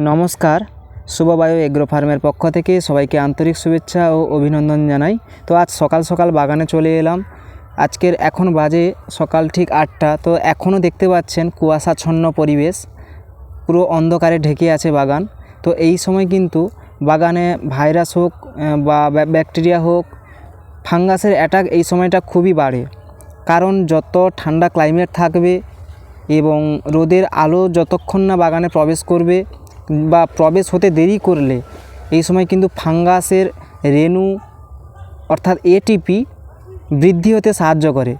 নমস্কার। শুভবায়ু এগ্রো ফার্মের পক্ষ থেকে সবাইকে আন্তরিক শুভেচ্ছা ও অভিনন্দন জানাই। তো আজ সকাল সকাল বাগানে চলে এলাম। আজকের এখন বাজে সকাল ঠিক আটটা। তো এখনও দেখতে পাচ্ছেন কুয়াশাচ্ছন্ন পরিবেশ। পুরো অন্ধকারে ঢেকে আছে বাগান। তো এই সময় কিন্তু বাগানে ভাইরাস হোক বা ব্য- ব্যাকটেরিয়া হোক, ফাঙ্গাসের অ্যাটাক এই সময়টা খুবই বাড়ে। কারণ যত ঠান্ডা ক্লাইমেট থাকবে এবং রোদের আলো যতক্ষণ না বাগানে প্রবেশ করবে বা প্রবেশ হতে দেরি করলে এই সময় কিন্তু ফাঙ্গাসের রেণু অর্থাৎ এটিপি বৃদ্ধি হতে সাহায্য করে।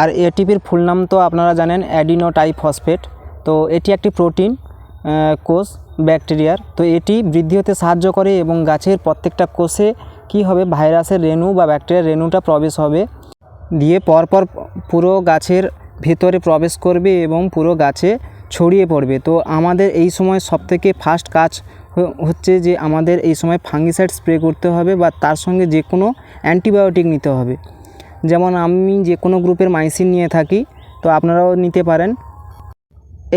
আর এটিপির ফুল নাম তো আপনারা জানেন অ্যাডিনোটাইফসফেট তো এটি একটি প্রোটিন কোষ ব্যাকটেরিয়ার তো এটি বৃদ্ধি হতে সাহায্য করে এবং গাছের প্রত্যেকটা কোষে কি হবে? ভাইরাসের রেণু বা ব্যাকটেরিয়ার রেণুটা প্রবেশ হবে। দিয়ে পরপর পুরো গাছের ভেতরে প্রবেশ করবে এবং পুরো গাছে ছড়িয়ে পড়বে। তো আমাদের এই সময় সবথেকে ফার্স্ট কাজ হচ্ছে যে আমাদের এই সময় ফাঙ্গিসাইড স্প্রে করতে হবে বা তার সঙ্গে যে কোনো অ্যান্টিবায়োটিক নিতে হবে। যেমন আমি যে কোনো গ্রুপের মাইসিন নিয়ে থাকি, তো আপনারাও নিতে পারেন।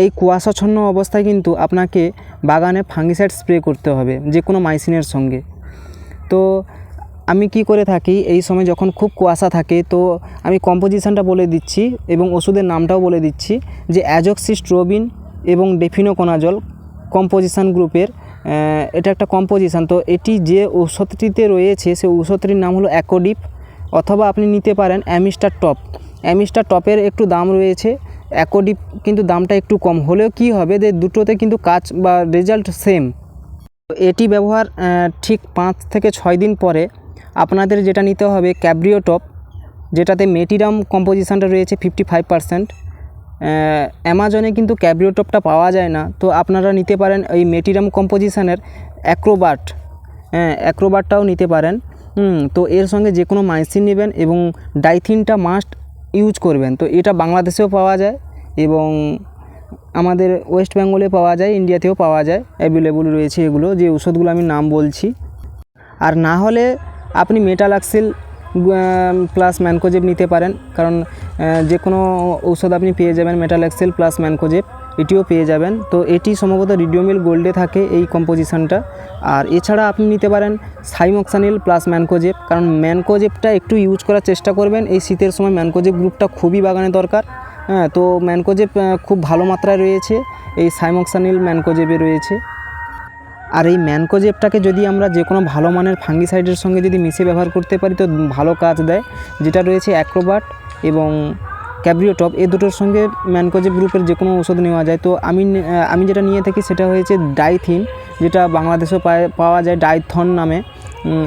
এই কুয়াশাচ্ছন্ন অবস্থায় কিন্তু আপনাকে বাগানে ফাঙ্গিসাইড স্প্রে করতে হবে, যে কোনো মাইসিনের সঙ্গে। তো আমি কি করে থাকি? এই সময় যখন খুব কুয়াশা থাকে, তো আমি কম্পোজিশনটা বলে দিচ্ছি এবং ওষুধের নামটাও বলে দিচ্ছি যে অ্যাজক্সিস্ট্রোবিন এবং ডেফিনোকোনাজল কম্পোজিশন গ্রুপের এটা একটা কম্পোজিশন। তো এটি যে ঔষধটিতে রয়েছে, সেই ঔষধটির নাম হলো অ্যাকোডিপ অথবা আপনি নিতে পারেন অ্যামিস্টার টপ। অ্যামিস্টার টপের একটু দাম রয়েছে, অ্যাকোডিপ কিন্তু দামটা একটু কম। হলেও কি হবে যে দুটোতে কিন্তু কাজ বা রেজাল্ট সেম। এটি ব্যবহার ঠিক পাঁচ থেকে ছয় দিন পরে আপনাদের যেটা নিতে হবে ক্যাব্রিও টপ, যেটাতে মেটিরাম কম্পোজিশনটা রয়েছে ফিফটি ফাইভ পারসেন্ট অ্যামাজনে কিন্তু ক্যাব্রিও টপটা পাওয়া যায় না। তো আপনারা নিতে পারেন এই মেটিরাম কম্পোজিশনের অ্যাক্রোবাট হ্যাঁ অ্যাক্রোবাটটাও নিতে পারেন। তো এর সঙ্গে যে কোনো মাইসিন নেবেন এবং ডাইথিনটা মাস্ট ইউজ করবেন। তো এটা বাংলাদেশেও পাওয়া যায় এবং আমাদের ওয়েস্ট বেঙ্গলে পাওয়া যায়, ইন্ডিয়াতেও পাওয়া যায়। অ্যাভেলেবল রয়েছে এগুলো, যে ওষুধগুলো আমি নাম বলছি। আর না হলে আপনি মেটালাক্সিল প্লাস ম্যানকোজেব নিতে পারেন। কারণ যে কোনো ঔষধ আপনি পেয়ে যাবেন, মেটালাক্সিল প্লাস ম্যানকোজেব, এটিও পেয়ে যাবেন। তো এটি সম্ভবত রিডিওমিল গোল্ডে থাকে এই কম্পোজিশনটা আর এছাড়া আপনি নিতে পারেন সাইমক্সানিল প্লাস ম্যানকোজেব। কারণ ম্যানকোজেবটা একটু ইউজ করার চেষ্টা করবেন। এই শীতের সময় ম্যানকোজেব গ্রুপটা খুবই বাগানে দরকার। হ্যাঁ তো ম্যানকোজেব খুব ভালো মাত্রায় রয়েছে। এই সাইমক্সানিল ম্যানকোজেবে রয়েছে। আর এই ম্যানকোজেপটাকে যদি আমরা যে কোনো ভালো মানের ফাঙ্গিসাইডের সঙ্গে যদি মিশিয়ে ব্যবহার করতে পারি তো ভালো কাজ দেয়। যেটা রয়েছে অ্যাক্রোবাট এবং ক্যাব্রিওটপ এ দুটোর সঙ্গে ম্যানকোজেব গ্রুপের যে কোনো ওষুধ নেওয়া যায়। তো আমি আমি যেটা নিয়ে থাকি সেটা হয়েছে ডাইথিন যেটা বাংলাদেশেও পাওয়া যায় ডাইথন নামে।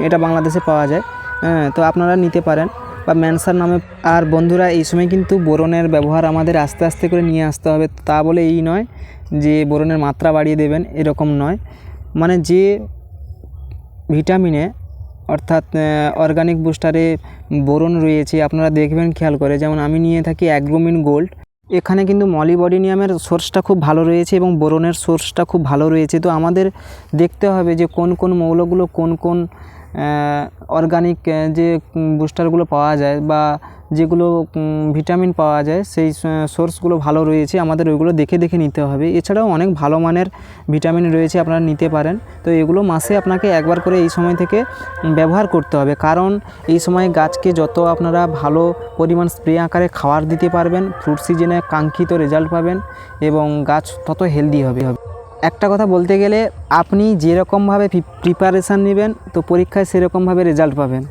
এটা বাংলাদেশে পাওয়া যায়। হ্যাঁ, তো আপনারা নিতে পারেন। বা ম্যানসার নামে আর বন্ধুরা এই সময় কিন্তু বোরনের ব্যবহার আমাদের আস্তে আস্তে করে নিয়ে আসতে হবে। তা বলে এই নয় যে বোরনের মাত্রা বাড়িয়ে দেবেন এরকম নয়। মানে যে ভিটামিনে, অর্থাৎ অর্গানিক বুস্টারে বোরন রয়েছে, আপনারা দেখবেন, খেয়াল করে। যেমন আমি নিয়ে থাকি অ্যাগ্রোমিন গোল্ড এখানে কিন্তু মলিবডিনিয়ামের সোর্সটা খুব ভালো রয়েছে এবং বোরনের সোর্সটা খুব ভালো রয়েছে। তো আমাদের দেখতে হবে যে কোন কোন মৌলগুলো কোন কোন অর্গানিক যে বুস্টারগুলো পাওয়া যায় বা যেগুলো ভিটামিন পাওয়া যায়, সেই সোর্সগুলো ভালো রয়েছে, আমাদের ওইগুলো দেখে দেখে নিতে হবে। এছাড়াও অনেক ভালো মানের ভিটামিন রয়েছে আপনারা নিতে পারেন। তো এগুলো মাসে আপনাকে একবার করে এই সময় থেকে ব্যবহার করতে হবে। কারণ এই সময় গাছকে যত আপনারা ভালো পরিমাণ স্প্রে আকারে খাবার দিতে পারবেন ফ্রুট সিজনে কাঙ্ক্ষিত রেজাল্ট পাবেন এবং গাছ তত হেলদি হবে। একটা কথা বলতে গেলে আপনি যেরকমভাবে প্রিপারেশান নেবেন, তো পরীক্ষায় সেরকমভাবে রেজাল্ট পাবেন।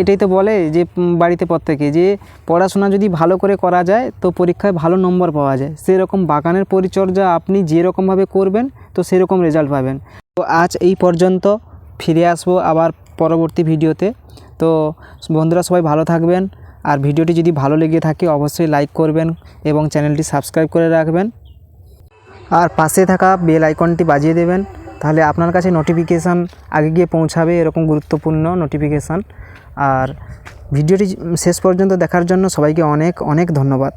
এটাই তো বলে যে বাড়িতে প্রত্যেকে যে, পড়াশোনা যদি ভালো করে করা যায়, তো পরীক্ষায় ভালো নম্বর পাওয়া যায়। সেরকম বাগানের পরিচর্যা আপনি যেরকমভাবে করবেন, তো সেরকম রেজাল্ট পাবেন। তো আজ এই পর্যন্ত, ফিরে আসব আবার পরবর্তী ভিডিওতে। তো বন্ধুরা সবাই ভালো থাকবেন, আর ভিডিওটি যদি ভালো লেগে থাকে, অবশ্যই লাইক করবেন এবং চ্যানেলটি সাবস্ক্রাইব করে রাখবেন। আর পাশে থাকা বেল আইকনটি বাজিয়ে দেবেন। তাহলে আপনার কাছে নোটিফিকেশান আগে গিয়ে পৌঁছাবে এরকম গুরুত্বপূর্ণ নোটিফিকেশান আর ভিডিওটি শেষ পর্যন্ত দেখার জন্য সবাইকে অনেক অনেক ধন্যবাদ।